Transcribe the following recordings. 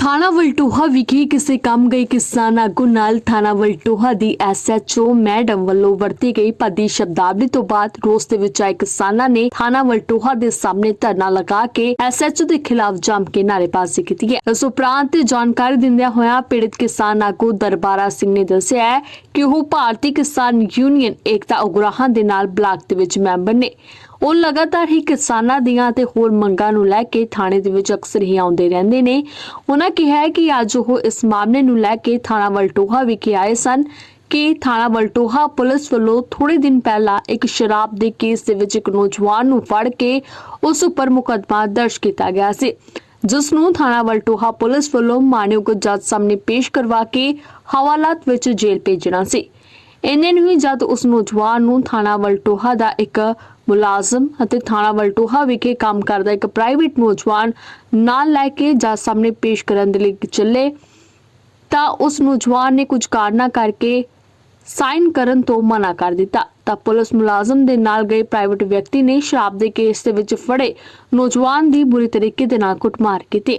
ਥਾਣਾ ਵਲਟੋਹਾ ਵਿਖੇ ਕਿਸੇ ਕੰਮ ਗਈ ਕਿਸਾਨ ਆਗੂ ਨਾਲ ਥਾਣਾ ਵਲਟੋਹਾ ਦੀ ਐਸਐਚਓ ਮੈਡਮ ਵੱਲੋਂ ਵਰਤੀ ਗਈ ਪਦੀ ਸ਼ਬਦਾਵਲੀ ਤੋਂ ਬਾਅਦ ਰੋਸ ਦੇ ਵਿੱਚ ਆਏ ਕਿਸਾਨਾਂ ਨੇ ਥਾਣਾ ਵਲਟੋਹਾ ਦੇ ਸਾਹਮਣੇ ਧਰਨਾ ਲਗਾ ਕੇ ਐਸਐਚਓ ਦੇ ਖਿਲਾਫ ਜੰਮ ਕੇ ਨਾਅਰੇਬਾਜ਼ੀ ਕੀਤੀ ਹੈ। ਇਸ ਉਪਰੰਤ ਜਾਣਕਾਰੀ ਦਿੰਦਿਆਂ ਹੋਇਆ ਪੀੜਤ ਕਿਸਾਨ ਆਗੂ ਦਰਬਾਰਾ ਸਿੰਘ ਨੇ ਦੱਸਿਆ ਹੈ ਕਿ ਉਹ ਭਾਰਤੀ ਕਿਸਾਨ ਯੂਨੀਅਨ ਏਕਤਾ ਉਗਰਾਹਾਂ ਦੇ ਨਾਲ ਬਲਾਕ ਦੇ ਵਿੱਚ ਮੈਂਬਰ ਨੇ। ਉਹ ਲਗਾਤਾਰ ਹੀ ਕਿਸਾਨਾਂ ਦੀਆਂ ਤੇ ਹੋਰ ਮੰਗਾਂ ਨੂੰ ਲੈ ਕੇ ਥਾਣੇ ਦੇ ਵਿੱਚ ਅਕਸਰ ਹੀ ਆਉਂਦੇ ਰਹਿੰਦੇ ਨੇ। ਉਹਨਾਂ ਕਿਹਾ ਕਿ ਅੱਜ ਉਹ ਇਸ ਮਾਮਲੇ ਨੂੰ ਲੈ ਕੇ ਥਾਣਾ ਵਲਟੋਹਾ ਵਿਖੇ ਆਏ ਸਨ ਕਿ ਥਾਣਾ ਵਲਟੋਹਾ ਪੁਲਿਸ ਵੱਲੋਂ ਥੋੜੇ ਦਿਨ ਪਹਿਲਾਂ ਇੱਕ ਸ਼ਰਾਬ ਦੇ ਕੇਸ ਦੇ ਵਿੱਚ ਇੱਕ ਨੌਜਵਾਨ ਨੂੰ ਫੜ ਕੇ ਉਸ ਉੱਪਰ ਮੁਕੱਦਮਾ ਦਰਜ ਕੀਤਾ ਗਿਆ ਸੀ, ਜਿਸ ਨੂੰ ਥਾਣਾ ਵਲਟੋਹਾ ਪੁਲਿਸ ਵੱਲੋਂ ਮਾਨਯੋਗ ਜੱਜ ਸਾਹਮਣੇ ਪੇਸ਼ ਕਰਵਾ ਕੇ ਹਵਾਲਾਤ ਵਿੱਚ ਜੇਲ੍ਹ ਭੇਜਣਾ ਸੀ। ਇੰਨੇ ਨੂੰ ਹੀ ਜਦ ਉਸ ਨੌਜਵਾਨ ਨੂੰ ਥਾਣਾ ਵਲਟੋਹਾ ਦਾ ਇੱਕ ਮੁਲਾਜ਼ਮ ਅਤੇ ਥਾਣਾ ਵਲਟੋਹਾ ਵਿਖੇ ਕੰਮ ਕਰਦਾ ਇੱਕ ਪ੍ਰਾਈਵੇਟ ਨੌਜਵਾਨ ਨਾਲ ਲੈ ਕੇ ਜੱਜ ਸਾਹਮਣੇ ਪੇਸ਼ ਕਰਨ ਦੇ ਲਈ ਚੱਲੇ ਤਾਂ ਉਸ ਨੌਜਵਾਨ ਨੇ ਕੁਝ ਕਾਰਨਾਂ ਕਰਕੇ ਸਾਈਨ ਕਰਨ ਤੋਂ ਮਨਾ ਕਰ ਦਿੱਤਾ। ਤਾਂ ਪੁਲਿਸ ਮੁਲਾਜ਼ਮ ਦੇ ਨਾਲ ਗਏ ਪ੍ਰਾਈਵੇਟ ਵਿਅਕਤੀ ਨੇ ਸ਼ਰਾਬ ਦੇ ਕੇਸ ਦੇ ਵਿੱਚ ਫੜੇ। ਨੌਜਵਾਨ ਦੀ ਬੁਰੀ ਤਰੀਕੇ ਦੇ ਨਾਲ ਕੁੱਟਮਾਰ ਕੀਤੀ।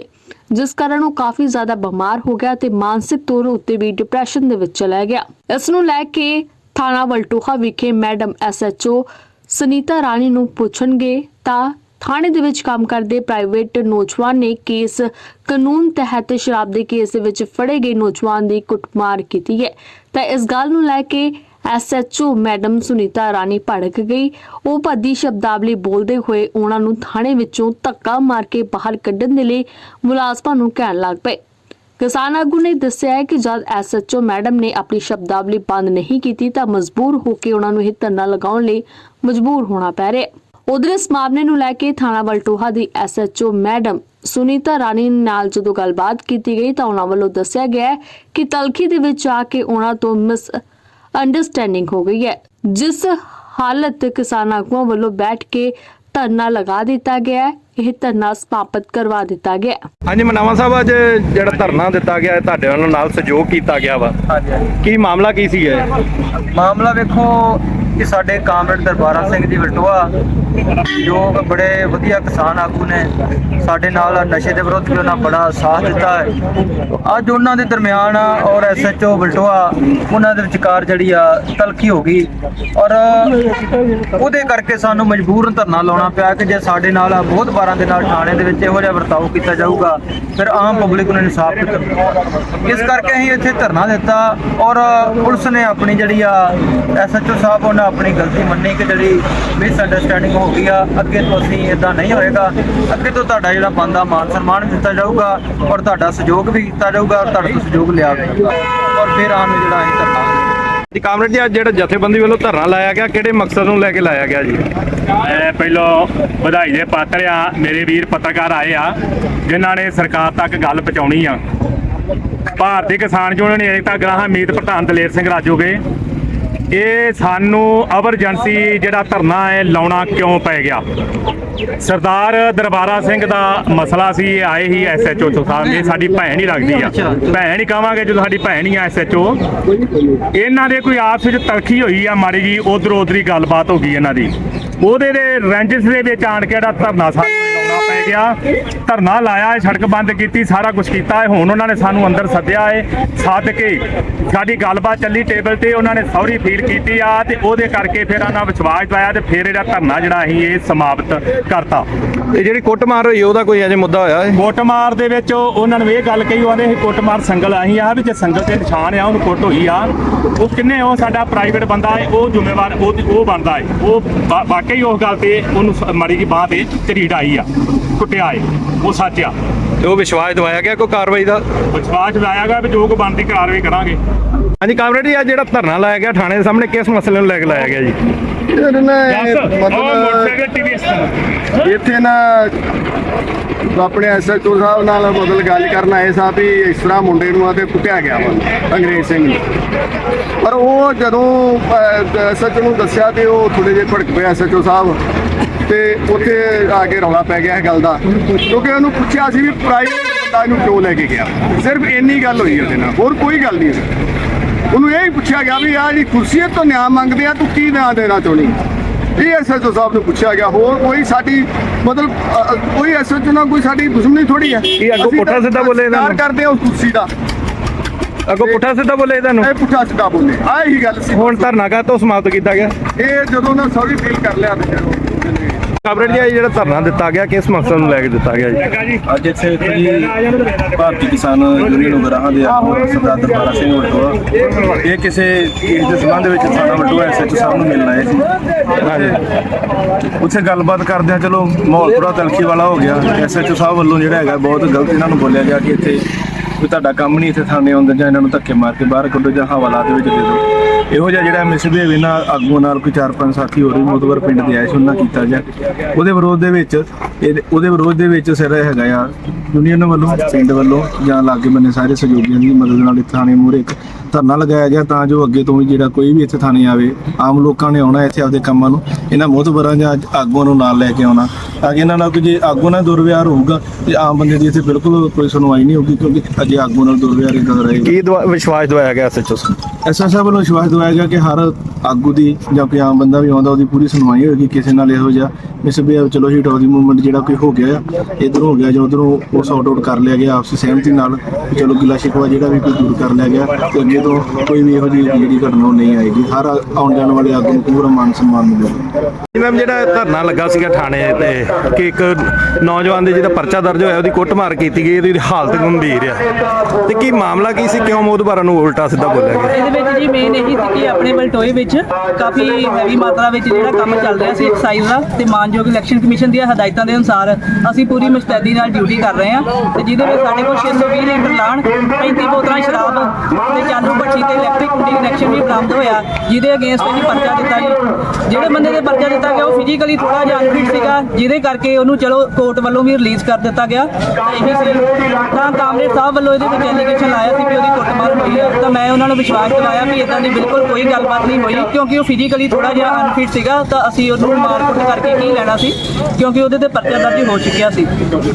ਜਿਸ ਕਾਰਨ ਉਹ ਕਾਫੀ ਜ਼ਿਆਦਾ ਬਿਮਾਰ ਹੋ ਗਿਆ ਤੇ ਮਾਨਸਿਕ ਤੌਰ ਉੱਤੇ ਵੀ ਡਿਪਰੈਸ਼ਨ ਦੇ ਵਿੱਚ ਚਲਾ ਗਿਆ। ਇਸ ਨੂੰ ਲੈ ਕੇ ਥਾਣਾ ਵਲਟੋਹਾ ਵਿਖੇ ਮੈਡਮ ਐਸਐਚਓ ਸੁਨੀਤਾ ਰਾਣੀ ਨੂੰ ਪੁੱਛਣਗੇ ਤਾਂ ਥਾਣੇ ਦੇ ਵਿੱਚ ਕੰਮ ਕਰਦੇ ਪ੍ਰਾਈਵੇਟ ਨੌਜਵਾਨ ਨੇ ਕੇਸ ਕਾਨੂੰਨ ਤਹਿਤ ਸ਼ਰਾਬ ਦੇ ਕੇਸ ਦੇ ਵਿੱਚ ਫੜੇ ਗਏ ਨੌਜਵਾਨ ਦੀ ਕੁੱਟਮਾਰ ਕੀਤੀ ਹੈ। ਤਾਂ ਇਸ ਗੱਲ ਨੂੰ ਲੈ ਕੇ ਐਸਐਚਓ ਮੈਡਮ ਸੁਨੀਤਾ ਰਾਣੀ ਭੜਕ ਗਈ। ਉਹ ਭੱਦੀ ਸ਼ਬਦਾਵਲੀ ਬੋਲਦੇ ਹੋਏ ਉਹਨਾਂ ਨੂੰ ਥਾਣੇ ਵਿੱਚੋਂ ਧੱਕਾ ਮਾਰ ਕੇ ਬਾਹਰ ਕੱਢਣ ਦੇ ਲਈ ਮੁਲਾਜ਼ਮਾਂ ਨੂੰ ਕਹਿਣ ਲੱਗ ਪਏ। ਕਿਸਾਨ ਆਗੂ ਨੇ ਦੱਸਿਆ ਕਿ ਜਦ ਐਸਐਚਓ ਮੈਡਮ ਨੇ ਆਪਣੀ ਸ਼ਬਦਾਵਲੀ ਬੰਦ ਨਹੀਂ ਕੀਤੀ ਤਾਂ ਮਜਬੂਰ ਹੋ ਕੇ ਉਹਨਾਂ ਨੂੰ ਇਹ ਧਰਨਾ ਲਗਾਉਣ ਲਈ ਮਜਬੂਰ ਹੋਣਾ ਪੈ ਰਿਹਾ ਉਧਰ ਇਸ ਮਾਮਲੇ ਨੂੰ ਲੈ ਕੇ ਥਾਣਾ ਵਲਟੋਹਾ ਦੀ ਐਸਐਚਓ ਮੈਡਮ ਸੁਨੀਤਾ ਰਾਣੀ ਨਾਲ ਜਦੋਂ ਗੱਲਬਾਤ ਕੀਤੀ ਗਈ ਤਾਂ ਉਹਨਾਂ ਵੱਲੋਂ ਦੱਸਿਆ ਗਿਆ ਕਿ ਤਲਖੀ ਦੇ ਵਿੱਚ ਆ ਕੇ ਉਹਨਾਂ ਤੋਂ ਮਿਸ ਅੰਡਰਸਟੈਂਡਿੰਗ ਹੋ ਗਈ ਹੈ ਜਿਸ ਹਾਲਤ ਕਿਸਾਨ ਆਗੂਆਂ ਵੱਲੋਂ ਬੈਠ ਕੇ ਧਰਨਾ ਲਗਾ ਦਿੱਤਾ ਗਿਆ ਹੈ ਇਹ ਧਰਨਾ ਸਮਾਪਤ ਕਰਵਾ ਦਿੱਤਾ ਗਿਆ ਹਾਂਜੀ ਮਨਾਵਾ ਸਾਹਿਬ ਅੱਜ ਜਿਹੜਾ ਧਰਨਾ ਦਿੱਤਾ ਗਿਆ ਤੁਹਾਡੇ ਵੱਲੋਂ ਨਾਲ ਸਹਿਯੋਗ ਕੀਤਾ ਗਿਆ ਵਾ। ਹਾਂਜੀ ਹਾਂਜੀ। ਕੀ ਮਾਮਲਾ ਕੀ ਸੀ ਇਹ? ਮਾਮਲਾ ਵੇਖੋ ਕਿ ਸਾਡੇ ਕਾਮਰੇਡ ਦਰਬਾਰਾ ਸਿੰਘ ਜੀ ਵਲਟੋਆ ਜੋ ਬੜੇ ਵਧੀਆ ਕਿਸਾਨ ਆਗੂ ਨੇ, ਸਾਡੇ ਨਾਲ ਨਸ਼ੇ ਦੇ ਵਿਰੁੱਧ ਵੀ ਉਹਨਾਂ ਬੜਾ ਸਾਥ ਦਿੱਤਾ ਹੈ। ਅੱਜ ਉਹਨਾਂ ਦੇ ਦਰਮਿਆਨ ਔਰ ਐਸਐਚਓ ਵਲਟੋਆ ਉਹਨਾਂ ਦੇ ਵਿਚਕਾਰ ਜਿਹੜੀ ਆ, ਤਲਖੀ ਹੋ ਗਈ ਔਰ ਉਹਦੇ ਕਰਕੇ ਸਾਨੂੰ ਮਜਬੂਰਨ ਧਰਨਾ ਲਾਉਣਾ ਪਿਆ ਕਿ ਜੇ ਸਾਡੇ ਨਾਲ ਬਹੁਤ ਵਾਰਾਂ ਦੇ ਨਾਲ ਥਾਣੇ ਦੇ ਵਿੱਚ ਇਹੋ ਜਿਹਾ ਵਰਤਾਓ ਕੀਤਾ ਜਾਊਗਾ, ਫਿਰ ਆਮ ਪਬਲਿਕ ਨੂੰ ਇਨਸਾਫ ਕਿੱਥੋਂ ਇਸ ਕਰਕੇ ਅਸੀਂ ਇੱਥੇ ਧਰਨਾ ਦਿੱਤਾ ਔਰ ਪੁਲਿਸ ਨੇ ਆਪਣੀ ਜਿਹੜੀ ਆ, ਐਸਐਚਓ ਸਾਹਿਬ ਉਹਨਾਂ ਆਪਣੀ ਗਲਤੀ ਮੰਨੀ ਕਿ ਜਿਹੜੀ ਮਿਸ ਅੰਡਰਸਟੈਂਡਿੰਗ ਹੋ ਗਈ ਆ ਅੱਗੇ ਤੋਂ ਅਸੀਂ ਇਦਾਂ ਨਹੀਂ ਹੋਏਗਾ। ਅੱਗੇ ਤੋਂ ਤੁਹਾਡਾ ਜਿਹੜਾ ਬੰਦਾ ਮਾਨ ਸਨਮਾਨ ਦਿੱਤਾ ਜਾਊਗਾ ਔਰ ਤੁਹਾਡਾ ਸਹਿਯੋਗ ਵੀ ਕੀਤਾ ਜਾਊਗਾ ਔਰ ਤੁਹਾਡੇ ਤੋਂ ਸਹਿਯੋਗ ਲਿਆ ਜਾਊਗਾ। ਔਰ ਫਿਰ ਆਨੂੰ ਜਿਹੜਾ ਅਸੀਂ ਧਰਨਾ ਜੀ ਕਾਮਰੇਡ ਜੀ ਅੱਜ ਜਿਹੜਾ ਜਥੇਬੰਦੀ ਵੱਲੋਂ ਧਰਨਾ ਲਾਇਆ ਗਿਆ ਕਿਹੜੇ ਮਕਸਦ ਨੂੰ ਲੈ ਕੇ ਲਾਇਆ ਗਿਆ ਜੀ? ਮੈਂ ਪਹਿਲਾਂ ਵਧਾਈ ਦੇ ਪਾਤਰ ਆ ਮੇਰੇ ਵੀਰ ਪੱਤਰਕਾਰ ਆਏ ਆ ਜਿਨ੍ਹਾਂ ਨੇ ਸਰਕਾਰ ਤੱਕ ਗੱਲ ਪਹੁੰਚਾਉਣੀ ਆ। ਭਾਰਤੀ ਕਿਸਾਨ ਯੂਨੀਅਨ ਏਕਤਾ ਗ੍ਰਾਹਾਂ ਮੀਤ ਪ੍ਰਧਾਨ ਦਲੇਰ ਸਿੰਘ ਰਾਜੋਗੇ ਇਹ ਸਾਨੂੰ ਐਮਰਜੈਂਸੀ ਜਿਹੜਾ ਧਰਨਾ ਹੈ ਲਾਉਣਾ ਕਿਉਂ ਪੈ ਗਿਆ? ਸਰਦਾਰ ਦਰਬਾਰਾ ਸਿੰਘ ਦਾ ਮਸਲਾ ਸੀ ਇਹ ਆਏ ਹੀ ਐਸਐਚਓ ਤੋਂ ਸਾਹਿਬ ਇਹ ਸਾਡੀ ਭੈਣ ਹੀ ਲੱਗਦੀ ਆ। ਭੈਣ ਹੀ ਕਹਾਂਗੇ ਜਦੋਂ ਸਾਡੀ ਭੈਣ ਹੀ ਆ ਐਸਐਚਓ ਇਹਨਾਂ ਦੇ ਕੋਈ ਆਪਸ ਵਿੱਚ ਤਲਖੀ ਹੋਈ ਆ ਮਾੜੀ ਜੀ ਉਧਰ ਉਧਰੀ ਗੱਲਬਾਤ ਹੋ ਗਈ ਇਹਨਾਂ ਦੀ। ਉਹਦੇ ਦੇ ਰੈਂਜਸ ਦੇ ਵਿੱਚ ਆਣ ਕੇ ਜਿਹੜਾ ਧਰਨਾ ਸਾਨੂੰ ਪੈ ਗਿਆ। ਧਰਨਾ ਲਾਇਆ ਹੈ ਸੜਕ ਬੰਦ ਕੀਤੀ ਸਾਰਾ ਕੁਝ ਕੀਤਾ ਹੈ। ਹੁਣ ਉਹਨਾਂ ਨੇ ਸਾਨੂੰ ਅੰਦਰ ਸੱਦਿਆ ਹੈ। ਸੱਦ ਕੇ ਸਾਡੀ ਗੱਲਬਾਤ ਚੱਲੀ ਟੇਬਲ ਤੇ ਉਹਨਾਂ ਨੇ ਸੌਰੀ ਫੀਲ ਕੀਤੀ ਆ ਤੇ ਉਹਦੇ ਕਰਕੇ ਫਿਰ ਉਹਨਾਂ ਵਿਸ਼ਵਾਸ ਪਾਇਆ ਤੇ ਫਿਰ ਇਹਦਾ ਧਰਨਾ ਜਿਹੜਾ ਅਸੀਂ ਇਹ ਸਮਾਪਤ ਕਰਤਾ। ਤੇ ਜਿਹੜੀ ਕੁੱਟਮਾਰ ਹੋਈ ਉਹਦਾ ਕੋਈ ਅਜੇ ਮੁੱਦਾ ਹੋਇਆ ਹੈ? ਕੁੱਟਮਾਰ ਦੇ ਵਿੱਚ ਉਹ- ਉਹਨਾਂ ਨੂੰ ਇਹ ਗੱਲ ਕਹੀ ਉਹ ਆਂਦੇ ਸੀ ਕੁੱਟਮਾਰ ਸੰਗਲ ਆਹੀ ਆ ਵੀ ਜੇ ਸੰਗਲ ਤੇ ਨਿਸ਼ਾਨ ਆ ਉਹਨੂੰ ਕੁੱਟ ਹੋਈ ਆ। ਉਹ ਕਿੰਨੇ ਉਹ ਸਾਡਾ ਪ੍ਰਾਈਵੇਟ ਬੰਦਾ ਹੈ ਉਹ ਜ਼ਿੰਮੇਵਾਰ ਉਹ ਉਹ ਬੰਦਾ ਹੈ। ਉਹ ਵਾਕਈ ਉਸ ਗੱਲ ਤੇ ਉਹਨੂੰ ਮਾੜੀ ਜੀ ਬਾਹ ਤੇ ਝਰੀਟ ਆਈ ਆ। ਕੁੱਟਿਆ ਹੈ ਉਹ ਸੱਚ ਆ। ਤੇ ਉਹ ਵਿਸ਼ਵਾਸ ਦਵਾਇਆ ਗਿਆ ਕੋਈ ਕਾਰਵਾਈ ਦਾ? ਵਿਸ਼ਵਾਸ ਦਿਵਾਇਆ ਗਿਆ ਵੀ ਜੋ ਕੋ ਬਣਦੀ ਕਾਰਵਾਈ ਕਰਾਂਗੇ। ਹਾਂਜੀ ਕਾਮਰੇਡ ਜੀ ਅੱਜ ਜਿਹੜਾ ਧਰਨਾ ਲਾਇਆ ਗਿਆ ਥਾਣੇ ਦੇ ਸਾਹਮਣੇ ਕਿਸ ਮਸਲੇ ਨੂੰ ਲੈ ਕੇ ਲਾਇਆ ਗਿਆ ਜੀ? ਮਤਲਬ ਇੱਥੇ ਨਾ ਆਪਣੇ ਐਸਐਚਓ ਸਾਹਿਬ ਨਾਲ ਬਦਲ ਗੱਲ ਕਰਨ ਆਏ ਸਾਂ ਵੀ ਇਸ ਤਰ੍ਹਾਂ ਮੁੰਡੇ ਨੂੰ ਆ ਤੇ ਕੁੱਟਿਆ ਗਿਆ ਵਾ ਅੰਗਰੇਜ਼ ਸਿੰਘ ਨੂੰ। ਪਰ ਉਹ ਜਦੋਂ ਐਸਐਚਓ ਨੂੰ ਦੱਸਿਆ ਤੇ ਉਹ ਥੋੜੇ ਜਿਹੇ ਭੜਕ ਪਿਆ ਐਸਐਚਓ ਸਾਹਿਬ ਤੇ ਉੱਥੇ ਆ ਕੇ ਰੌਲਾ ਪੈ ਗਿਆ ਇਹ ਗੱਲ ਦਾ। ਕਿਉਂਕਿ ਉਹਨੂੰ ਪੁੱਛਿਆ ਸੀ ਵੀ ਪ੍ਰਾਈਵੇਟ ਬੰਦਾ ਇਹਨੂੰ ਕਿਉਂ ਲੈ ਕੇ ਗਿਆ? ਸਿਰਫ ਇੰਨੀ ਗੱਲ ਹੋਈ ਉਹਦੇ ਨਾਲ ਹੋਰ ਕੋਈ ਗੱਲ ਨਹੀਂ। ਉਹਨੂੰ ਇਹ ਹੀ ਪੁੱਛਿਆ ਗਿਆ ਵੀ ਆ ਜਿਹੜੀ ਕੁਰਸੀ ਤੋਂ ਨਿਆਂ ਮੰਗਦੇ ਆ ਤੂੰ ਕੀ ਨਿਆਂ ਦੇਣਾ ਚਾਹੁੰਦੀ? ਇਹ ਐਸਐਚਓ ਸਾਹਿਬ ਨੂੰ ਪੁੱਛਿਆ ਗਿਆ ਹੋਰ ਕੋਈ ਸਾਡੀ ਮਤਲਬ ਕੋਈ ਐਸਐਚਓ ਨਾਲ ਕੋਈ ਸਾਡੀ ਦੁਸ਼ਮਣੀ ਥੋੜੀ ਹੈ? ਕੀ ਅੱਗੋਂ ਪੁੱਠਾ ਸਿੱਧਾ ਬੋਲੇ ਨੂੰ? ਕਰਦੇ ਉਸ ਕੁਰਸੀ ਦਾ। ਅੱਗੋਂ ਪੁੱਠਾ ਸਿੱਧਾ ਬੋਲੇ ਤੁਹਾਨੂੰ? ਇਹ ਪੁੱਠਾ ਸਿੱਧਾ ਬੋਲੇ। ਆ ਇਹੀ ਗੱਲ ਸੀ। ਹੁਣ ਧਰਨਾ ਕਾ ਤੋਂ ਸਮਾਪਤ ਕੀਤਾ ਗਿਆ। ਇਹ ਜਦੋਂ ਨਾ ਸੌਰੀ ਫੀਲ ਕਰ ਲਿਆ ਤੇ ਕਾਬਰੇਟ ਜੀ ਜਿਹੜਾ ਧਰਨਾ ਦਿੱਤਾ ਗਿਆ ਕਿਸ ਮਕਸਦ ਨੂੰ ਲੈ ਕੇ ਦਿੱਤਾ ਗਿਆ ਜੀ? ਅੱਜ ਇੱਥੇ ਜੀ ਭਾਰਤੀ ਕਿਸਾਨ ਯੂਨੀਅਨ ਉਗਰਾਹਾਂ ਦੇ ਆਗੂ ਸਰਦਾਰ ਦਰਬਾਰਾ ਸਿੰਘ ਵਟੋਆ ਇਹ ਕਿਸੇ ਕੇਸ ਦੇ ਸੰਬੰਧ ਵਿੱਚ ਥਾਣਾ ਵਟੋਆ ਐਸਐਚਓ ਸਾਹਿਬ ਨੂੰ ਮਿਲਣ ਆਏ ਸੀ। ਹਾਂਜੀ। ਉੱਥੇ ਗੱਲਬਾਤ ਕਰਦਿਆਂ ਚਲੋ ਮਾਹੌਲ ਥੋੜਾ ਤਲਖੀ ਵਾਲਾ ਹੋ ਗਿਆ। ਐਸਐਚਓ ਸਾਹਿਬ ਵੱਲੋਂ ਜਿਹੜਾ ਹੈਗਾ ਬਹੁਤ ਗਲਤ ਇਹਨਾਂ ਨੂੰ ਬੋਲਿਆ ਗਿਆ ਕਿ ਇੱਥੇ ਵੀ ਤੁਹਾਡਾ ਕੰਮ ਨਹੀਂ ਇੱਥੇ ਥਾਣੇ ਆਉਂਦੇ ਜਾਂ ਇਹਨਾਂ ਨੂੰ ਧੱਕੇ ਮਾਰ ਕੇ ਬਾਹਰ ਕੱਢੋ ਜਾਂ ਹਵਾਲਾਤ ਦੇ ਵਿੱਚ ਦੇ ਦਿਓ। ਇਹੋ ਜਿਹਾ ਜਿਹੜਾ ਮਿਸਬਿਹੇਵ ਇਹਨਾਂ ਆਗੂਆਂ ਨਾਲ ਕੋਈ ਚਾਰ ਪੰਜ ਸਾਥੀ ਹੋਰ ਵੀ ਮੋਤਬਰ ਪਿੰਡ ਦੇ ਆਏ ਸੀ, ਉਹਨਾਂ ਕੀਤਾ ਜਾਂ। ਉਹਦੇ ਵਿਰੋਧ ਦੇ ਵਿੱਚ ਇਹਦੇ- ਉਹਦੇ ਵਿਰੋਧ ਦੇ ਵਿੱਚ ਸਿਰ ਹੈਗਾ ਆ, ਯੂਨੀਅਨ ਵੱਲੋਂ, ਪਿੰਡ ਵੱਲੋਂ ਜਾਂ ਲਾਗੇ ਬੰਨੇ ਸਾਰੇ ਸਹਿਯੋਗੀਆਂ ਦੀ ਮਦਦ ਨਾਲ ਇੱਥੇ ਥਾਣੇ ਮੂਹਰੇ ਇੱਕ ਧਰਨਾ ਲਗਾਇਆ ਗਿਆ ਤਾਂ ਜੋ ਅੱਗੇ ਤੋਂ ਵੀ ਜਿਹੜਾ ਕੋਈ ਵੀ ਇੱਥੇ ਥਾਣੇ ਆਵੇ ਆਮ ਲੋਕਾਂ ਨੇ ਆਉਣਾ ਇੱਥੇ ਆਪਦੇ ਕੰਮਾਂ ਨੂੰ। ਇਹਨਾਂ ਮੋਤਬਰਾਂ ਜਾਂ ਆਗੂਆਂ ਨੂੰ ਨਾਲ ਲੈ ਕੇ ਆਉਣਾ। ਤਾਂ ਕਿ ਇਹਨਾਂ ਨਾਲ ਕੋਈ ਜੇ ਆਗੂ ਨਾਲ ਦੁਰਵਿਹਾਰ ਹੋਊਗਾ ਤੇ ਆਮ ਬੰਦੇ ਦੀ ਇੱਥੇ ਬਿਲਕੁਲ ਕੋਈ ਸੁਣਵਾਈ ਨਹੀਂ ਹੋਊਗੀ ਕਿਉਂਕਿ ਅਜੇ ਆਗੂ ਨਾਲ ਦੁਰਵਿਹਾਰ ਇਦਾਂ ਰਹੇਗਾ। ਕੀ ਦਵਾ- ਵਿਸ਼ਵਾਸ ਦਵਾਇਆ ਗਿਆ ਐਸਐਚਓ ਐਸਐਸ ਸਾਹਿਬ? ਵੱਲੋਂ ਵਿਸ਼ਵਾਸ ਦਿਵਾਇਆ ਗਿਆ ਕਿ ਹਰ ਆਗੂ ਦੀ ਜਾਂ ਕੋਈ ਆਮ ਬੰਦਾ ਵੀ ਆਉਂਦਾ ਉਹਦੀ ਪੂਰੀ ਸੁਣਵਾਈ ਹੋਏਗੀ ਕਿਸੇ ਨਾਲ ਇਹੋ ਜਿਹਾ ਮਿਸਬਿਹੇਵ ਚਲੋ ਹੀਟ ਆਫ ਦੀ ਮੂਵਮੈਂਟ ਜਿਹੜਾ ਕੋਈ ਹੋ ਗਿਆ ਆ ਇਧਰੋਂ ਹੋ ਗਿਆ ਜਾਂ ਉਧਰੋਂ ਉਹ ਸੌਟ ਆਊਟ ਕਰ ਲਿਆ ਗਿਆ ਆਪਸੀ ਸਹਿਮਤੀ ਨਾਲ ਵੀ ਚਲੋ ਗਿਲਾ ਸ਼ਿਕਵਾ ਜਿਹੜਾ ਵੀ ਕੋਈ ਦੂਰ ਕਰ ਲਿਆ ਗਿਆ ਤੇ ਅੱਗੇ ਤੋਂ ਕੋਈ ਵੀ ਇਹੋ ਜਿਹੀ ਜਿਹੜੀ ਘਟਨਾ ਉਹ ਨਹੀਂ ਆਏਗੀ। ਹਰ ਆਉਣ ਜਾਣ ਵਾਲੇ ਆਗੂ ਨੂੰ ਪੂਰਾ ਮਾਨ ਸਨਮਾਨ ਮਿਲੇਗਾ। ਜੀ ਮੈਮ ਜਿਹੜਾ ਧਰਨਾ ਲੱਗਾ ਸੀਗਾ ਥਾਣੇ ਤੇ ਕਿ ਇੱਕ ਨੌਜਵਾਨ ਦੇ ਜਿਹਦਾ ਪਰਚਾ ਦਰਜ ਹੋਇਆ ਉਹਦੀ ਕੁੱਟਮਾਰ ਕੀਤੀ ਗਈ ਇਹਦੀ ਹਾਲਤ ਗੰਭੀਰ ਆ। ਤੇ ਕੀ ਮਾਮਲਾ ਕੀ ਸੀ? ਕਿਉਂ ਮੋਦਬਾਰਾਂ ਨੂੰ ਉਲਟਾ ਸਿੱਧਾ ਬੋਲਿਆ ਗਿਆ? ਇਹਦੇ ਵਿੱਚ ਜੀ ਮੇਨ ਇਹੀ ਸੀ ਕਿ ਆਪਣੇ ਬਲਟੋਏ ਵਿੱਚ ਕਾਫੀ ਹੈਵੀ ਮਾਤਰਾ ਵਿੱਚ ਜਿਹੜਾ ਕੰਮ ਚੱਲ ਰਿਹਾ ਸੀ ਐਕਸਾਈਜ਼ ਦਾ ਤੇ ਮਾਨਯੋਗ ਇਲੈਕਸ਼ਨ ਕਮਿਸ਼ਨ ਦੀਆਂ ਹਦਾਇਤਾਂ ਦੇ ਅਨੁਸਾਰ ਅਸੀਂ ਪੂਰੀ ਮੁਸਤੈਦੀ ਨਾਲ ਡਿਊਟੀ ਕਰ ਰਹੇ ਹਾਂ ਤੇ ਜਿਹਦੇ ਵਿੱਚ ਸਾਡੇ ਕੋਲ 620 ਲੀਟਰ ਲਾਣ 35 ਬੋਤਲਾਂ ਸ਼ਰਾਬ ਤੇ ਚਾਲੂ ਭੱਠੀ ਤੇ ਇਲੈਕਟ੍ਰਿਕ ਕੁੰਡੀ ਕਨੈਕਸ਼ਨ ਵੀ ਬਰਾਮਦ ਹੋਇਆ ਜਿਹਦੇ ਅਗੇਂਸਟ ਅਸੀਂ ਪਰਚਾ ਦਿੱਤਾ ਜੀ। ਜਿਹੜੇ ਬੰਦੇ ਦੇ ਪਰਚਾ ਦਿੱਤਾ ਗਿਆ ਉਹ ਫਿਜ਼ੀਕਲੀ ਥੋੜਾ ਜਿਹਾ ਅਨਫਿਟ ਸੀਗਾ ਜਿਹਦੇ ਕਰਕੇ ਉਹਨੂੰ ਚਲੋ ਕੋਰਟ ਵੱਲੋਂ ਵੀ ਰਿਲੀਜ਼ ਕਰ ਦਿੱਤਾ ਗਿਆ। ਤਾਂ ਇਹੀ ਸੀ। ਤਾਂ ਕਾਮਰੇਡ ਸਾਹਿਬ ਵੱਲੋਂ ਇਹਦੇ ਵਿੱਚ ਐਲੀਗੇਸ਼ਨ ਲਾਇਆ ਸੀ ਵੀ ਉਹਦੀ ਕੁੱਟਮਾਰ ਹੋਈ ਹੈ। ਤਾਂ ਮੈਂ ਉਹਨਾਂ ਨੂੰ ਵਿਸ਼ਵਾਸ ਦਿਵਾਇਆ ਵੀ ਇਦਾਂ ਦੀ ਬਿਲਕੁਲ ਕੋਈ ਗੱਲਬਾਤ ਨਹੀਂ ਹੋਈ ਕਿਉਂਕਿ ਉਹ ਫਿਜ਼ੀਕਲੀ ਥੋੜਾ ਜਿਹਾ ਅਨਫਿਟ ਸੀਗਾ। ਤਾਂ ਅਸੀਂ ਉਹਨੂੰ ਮਾਰਕੁੱਟ ਕਰਕੇ ਕੀ ਲੈਣਾ ਸੀ? ਕਿਉਂਕਿ ਉਹਦੇ ਤੇ ਪਰਚਾ ਦਰਜ ਹੋ ਚੁੱਕਿਆ ਸੀ।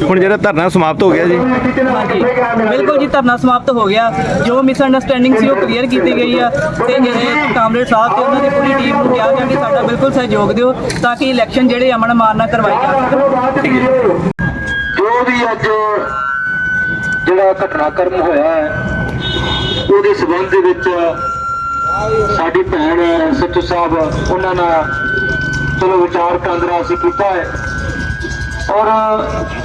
ਹੁਣ ਜਿਹੜਾ ਧਰਨਾ ਸਮਾਪਤ ਹੋ ਗਿਆ ਜੀ। ਹਾਂਜੀ। ਬਿਲਕੁਲ ਜੀ ਧਰਨਾ ਸਮਾਪਤ ਹੋ ਗਿਆ। ਜੋ ਮਿਸ ਅੰਡਰਸਟੈਂਡਿੰਗ ਸੀ ਉਹ ਕਲੀਅਰ ਕੀਤੀ ਗਈ ਆ ਤੇ ਜਿਹੜੇ ਕਾਮਰੇਡ ਸਾਹਿਬ ਤੇ ਉਹਨਾਂ ਦੀ ਪੂਰੀ ਟੀਮ ਨੂੰ ਕਿਹਾ ਗਿਆ ਕਿ ਸਾਡਾ ਬਿਲਕੁਲ ਸਹਿਯੋਗ ਦਿਓ ਤਾਂ ਕਿ ਇਲੈਕਸ਼ਨ ਜਿਹੜੇ ਅਮਨ ਮਾਨ ਨਾਲ ਕਰਵਾਏ ਜਾ ਸਕਣ ਜੋ ਵੀ ਅੱਜ ਜਿਹੜਾ ਘਟਨਾਕ੍ਰਮ ਹੋਇਆ ਹੈ, ਉਹਦੇ ਸਬੰਧ ਦੇ ਵਿੱਚ ਸਾਡੀ ਭੈਣ ਸੱਚੂ ਸਾਹਿਬ ਉਹਨਾਂ ਨਾਲ ਚਲੋ ਵਿਚਾਰ ਕੰਦਰਾ ਅਸੀਂ ਕੀਤਾ ਹੈ। ਔਰ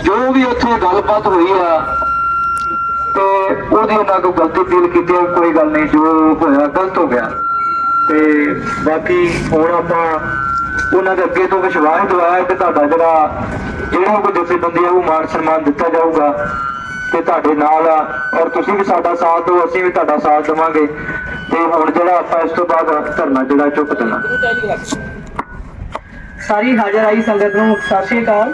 ਜੋ ਵੀ ਉੱਥੇ ਗੱਲਬਾਤ ਹੋਈ ਆ ਤੇ ਉਹਦੀ ਉਹਨਾਂ ਕੋਲ ਗਲਤੀ ਫੀਲ ਕੀਤੀ ਕੋਈ ਗੱਲ ਨਹੀਂ, ਜੋ ਹੋਇਆ ਗਲਤ ਹੋ ਗਿਆ। ਤੇ ਬਾਕੀ ਹੁਣ ਆਪਾਂ ਉਹਨਾਂ ਦੇ ਅੱਗੇ ਤੋਂ ਵਿਸ਼ਵਾਸ ਦਿਵਾਇਆ ਕਿ ਤੁਹਾਡਾ ਜਿਹੜਾ ਜਿਹੜਾ ਕੋਈ ਜਥੇਬੰਦੀ ਹੈ ਉਹ ਮਾਨ ਸਨਮਾਨ ਦਿੱਤਾ ਜਾਊਗਾ। ਤੇ ਤੁਹਾਡੇ ਨਾਲ ਆ, ਔਰ ਤੁਸੀਂ ਵੀ ਸਾਡਾ ਸਾਥ ਦਿਓ, ਅਸੀਂ ਵੀ ਤੁਹਾਡਾ ਸਾਥ ਦੇਵਾਂਗੇ। ਤੇ ਹੁਣ ਜਿਹੜਾ ਆਪਾਂ ਇਸ ਤੋਂ ਬਾਅਦ ਧਰਨਾ ਜਿਹੜਾ, ਚੁੱਕ ਦੇਣਾ। ਸਾਰੀ ਹਾਜ਼ਰ ਆਈ ਸੰਗਤ ਨੂੰ, ਸਤਿ ਸ਼੍ਰੀ ਅਕਾਲ।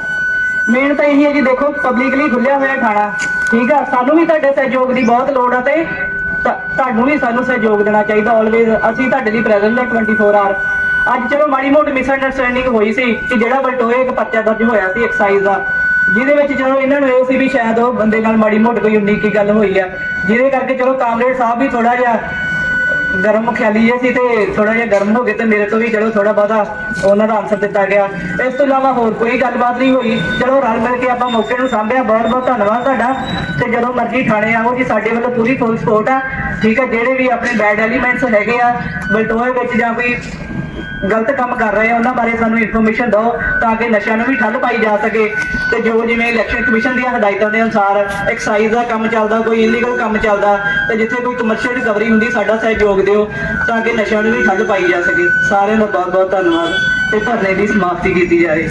ਮੇਨ ਤਾਂ ਇਹੀ ਹੈ ਜੀ, ਦੇਖੋ ਪਬਲਿਕਲੀ ਖੁੱਲਿਆ ਹੋਇਆ ਖਾਣਾ ਠੀਕ ਆ, ਸਾਨੂੰ ਵੀ ਤੁਹਾਡੇ ਸਹਿਯੋਗ ਦੀ ਬਹੁਤ ਲੋੜ ਆ ਤੇ ਤੁਹਾਨੂੰ ਵੀ ਸਾਨੂੰ ਸਹਿਯੋਗ ਦੇਣਾ ਚਾਹੀਦਾ ਆਲਵੇਜ਼ ਅਸੀਂ ਤੁਹਾਡੇ ਲਈ ਪ੍ਰੈਜ਼ੈਂਟ ਹੈ 24 ਆਵਰ ਅੱਜ ਚਲੋ ਮਾੜੀ ਮੋਟੀ ਮਿਸਅੰਡਰਸਟੈਂਡਿੰਗ ਹੋਈ ਸੀ ਕਿ ਜਿਹੜਾ ਬਲਟੋਏ ਇੱਕ ਪਰਚਾ ਦਰਜ ਹੋਇਆ ਸੀ ਐਕਸਾਈਜ਼ ਦਾ, ਜਿਹਦੇ ਵਿੱਚ ਚਲੋ ਇਹਨਾਂ ਨੂੰ ਇਹ ਸੀ ਵੀ ਸ਼ਾਇਦ ਉਹ ਬੰਦੇ ਨਾਲ ਮਾੜੀ ਮੋਟੀ ਕੋਈ ਉਨੀ ਕੀ ਗੱਲ ਹੋਈ ਆ। ਜਿਹਦੇ ਕਰਕੇ ਚਲੋ ਕਾਮਰੇਡ ਸਾਹਿਬ ਵੀ ਥੋੜਾ ਜਿਹਾ ਗਰਮ ਖਿਆਲੀ ਜੇ ਸੀ ਤੇ ਥੋੜਾ ਜਿਹਾ ਗਰਮ ਹੋ ਗਏ ਤੇ ਮੇਰੇ ਤੋਂ ਵੀ ਚਲੋ ਥੋੜਾ ਬਹੁਤਾ ਉਹਨਾਂ ਦਾ ਆਨਸਰ ਦਿੱਤਾ ਗਿਆ। ਇਸ ਤੋਂ ਇਲਾਵਾ ਹੋਰ ਕੋਈ ਗੱਲਬਾਤ ਨਹੀਂ ਹੋਈ। ਚਲੋ ਰਲ ਮਿਲ ਕੇ ਆਪਾਂ ਮੌਕੇ ਨੂੰ ਸਾਂਭਿਆ। ਬਹੁਤ ਬਹੁਤ ਧੰਨਵਾਦ ਤੁਹਾਡਾ। ਤੇ ਜਦੋਂ ਮਰਜ਼ੀ ਥਾਣੇ ਆਓ ਜੀ, ਸਾਡੇ ਵੱਲੋਂ ਪੂਰੀ ਫੁੱਲ ਸਪੋਰਟ ਆ। ਠੀਕ ਹੈ ਜਿਹੜੇ ਵੀ ਆਪਣੇ ਬੈਡ ਐਲੀਮੈਂਟਸ ਹੈਗੇ ਆ ਬਲਟੋਏ ਵਿੱਚ ਜਾਂ ਕੋਈ ਗਲਤ ਕੰਮ ਕਰ ਰਹੇ ਆ, ਉਹਨਾਂ ਬਾਰੇ ਸਾਨੂੰ ਇਨਫੋਰਮੇਸ਼ਨ ਦਿਓ ਤਾਂ ਕਿ ਨਸ਼ਿਆਂ ਨੂੰ ਵੀ ਠੱਲ ਪਾਈ ਜਾ ਸਕੇ। ਤੇ ਜੋ ਜਿਵੇਂ ਇਲੈਕਸ਼ਨ ਕਮਿਸ਼ਨ ਦੀਆਂ ਹਦਾਇਤਾਂ ਦੇ ਅਨੁਸਾਰ ਐਕਸਾਈਜ਼ ਦਾ ਕੰਮ ਚੱਲਦਾ, ਕੋਈ ਇਲੀਗਲ ਕੰਮ ਚੱਲਦਾ, ਤੇ ਜਿੱਥੇ ਕੋਈ ਕਮਰਸ਼ੀਅਲ ਰਿਕਵਰੀ ਹੁੰਦੀ, ਸਾਡਾ ਸਹਿਯੋਗ ਦਿਓ ਤਾਂ ਕਿ ਨਸ਼ਿਆਂ ਨੂੰ ਵੀ ਠੱਲ ਪਾਈ ਜਾ ਸਕੇ। ਸਾਰਿਆਂ ਦਾ ਬਹੁਤ ਬਹੁਤ ਧੰਨਵਾਦ ਤੇ ਧਰਨੇ ਦੀ ਸਮਾਪਤੀ ਕੀਤੀ ਜਾਵੇ